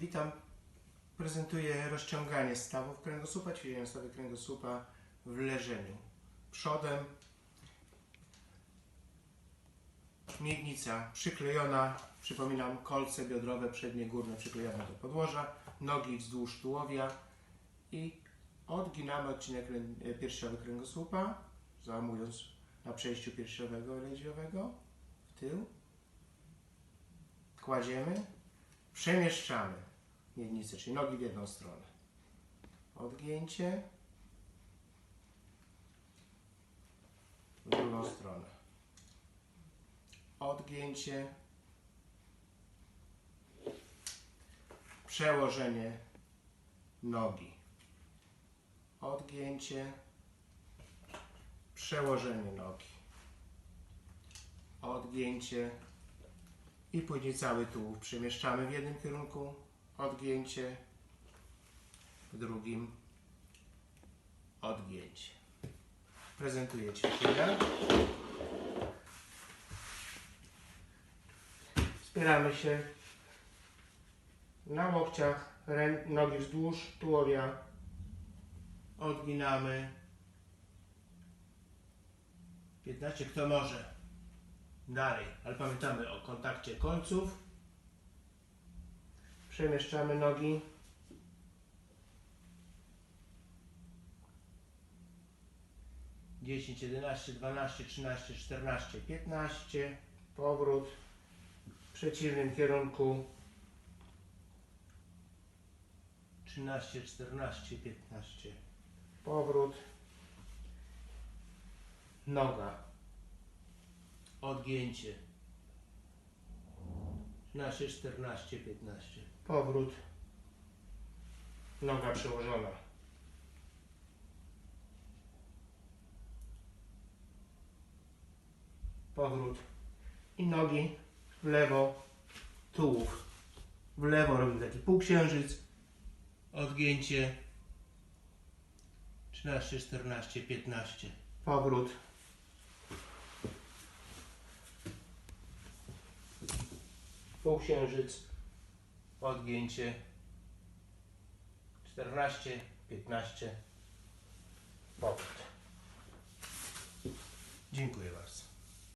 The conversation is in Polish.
Witam. Prezentuję rozciąganie stawów kręgosłupa, ćwiczenie stawy kręgosłupa w leżeniu. Przodem miednica przyklejona, przypominam kolce biodrowe przednie górne przyklejone do podłoża, nogi wzdłuż tułowia i odginamy odcinek krę- piersiowy kręgosłupa, załamując na przejściu piersiowego lędźwiowego w tył. Kładziemy, przemieszczamy miednicę, czyli nogi w jedną stronę. Odgięcie. W drugą stronę. Odgięcie. Przełożenie nogi. Odgięcie. Przełożenie nogi. Odgięcie. I później cały tułów przemieszczamy w jednym kierunku, odgięcie, w drugim odgięcie. Prezentuję ćwiczenia. Wspieramy się na łokciach, nogi wzdłuż tułowia. Odginamy. 15, kto może. Dalej, ale pamiętamy o kontakcie końców. Przemieszczamy nogi. Dziesięć, jedenaście, dwanaście, trzynaście, czternaście, piętnaście. Powrót w przeciwnym kierunku. Trzynaście, czternaście, piętnaście. Powrót. Noga odgięcie. 13, 14, 15 powrót. Noga przełożona. Powrót. I nogi w lewo tułów. W lewo robimy taki półksiężyc. Odgięcie. 13, 14, 15 powrót półksiężyc, odgięcie 14, 15, powrót. Dziękuję bardzo.